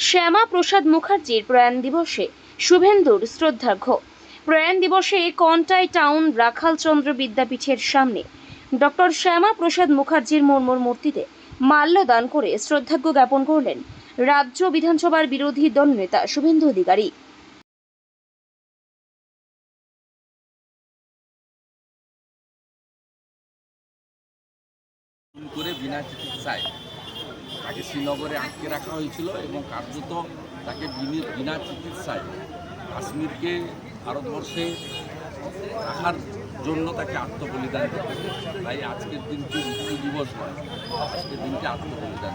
শ্যামা প্রসাদ মুখার্জির প্রয়াণ দিবসে শুভেন্দুর শ্রদ্ধার্ঘ্য প্রয়াণ দিবসে কন্টাই টাউন রাখালচন্দ্র বিদ্যাপীঠের সামনে ডক্টর শ্যামা প্রসাদ মুখার্জির মর্মর মূর্তিতে মাল্যদান করে শ্রদ্ধাজ্ঞ জ্ঞাপন করলেন রাজ্য বিধানসভার বিরোধী দল নেতা শুভেন্দু অধিকারী। করে বিনা চিকিৎসায় তাকে শ্রীনগরে আটকে রাখা হয়েছিল এবং কার্যত তাকে বিনি- চিকিৎসায় কাশ্মীরকে ভারতবর্ষে রাখার জন্য তাকে আত্মবলিদান করতে। তাই আজকের দিনটি মৃত্যু দিবস নয়, আজকের দিনটি আত্মবলিদান